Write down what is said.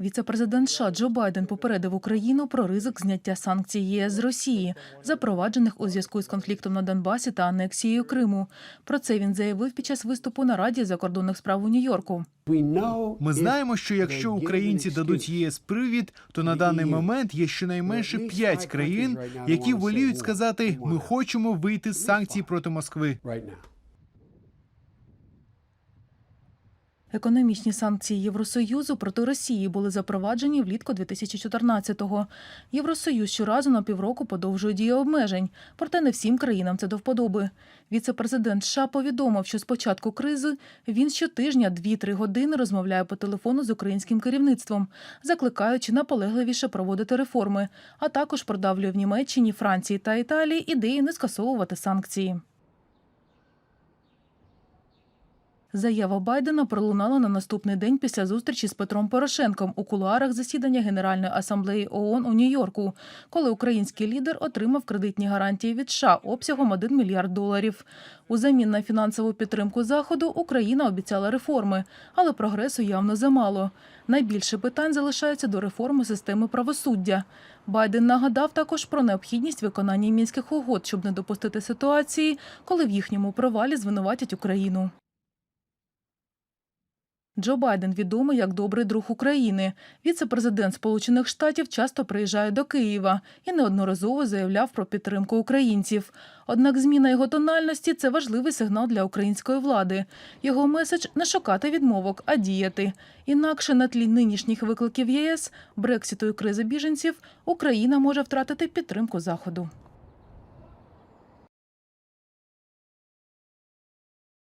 Віце-президент США Джо Байден попередив Україну про ризик зняття санкцій єС з Росії, запроваджених у зв'язку з конфліктом на Донбасі та анексією Криму. Про це він заявив під час виступу на Раді закордонних справ у Нью-Йорку. Ми знаємо, що якщо українці дадуть ЄС привід, то на даний момент є щонайменше п'ять країн, які воліють сказати, ми хочемо вийти з санкцій проти Москви. Економічні санкції Євросоюзу проти Росії були запроваджені влітку 2014-го. Євросоюз щоразу на півроку подовжує дію обмежень, проте не всім країнам це до вподоби. Віце-президент США повідомив, що з початку кризи він щотижня 2-3 години розмовляє по телефону з українським керівництвом, закликаючи наполегливіше проводити реформи, а також продавлює в Німеччині, Франції та Італії ідеї не скасовувати санкції. Заява Байдена пролунала на наступний день після зустрічі з Петром Порошенком у кулуарах засідання Генеральної асамблеї ООН у Нью-Йорку, коли український лідер отримав кредитні гарантії від США обсягом 1 мільярд доларів. Узамін на фінансову підтримку заходу Україна обіцяла реформи, але прогресу явно замало. Найбільше питань залишається до реформи системи правосуддя. Байден нагадав також про необхідність виконання мінських угод, щоб не допустити ситуації, коли в їхньому провалі звинуватять Україну. Джо Байден відомий як добрий друг України. Віце-президент Сполучених Штатів часто приїжджає до Києва і неодноразово заявляв про підтримку українців. Однак зміна його тональності це важливий сигнал для української влади. Його меседж не шукати відмовок, а діяти. Інакше на тлі нинішніх викликів ЄС, Брекситу і кризи біженців Україна може втратити підтримку Заходу.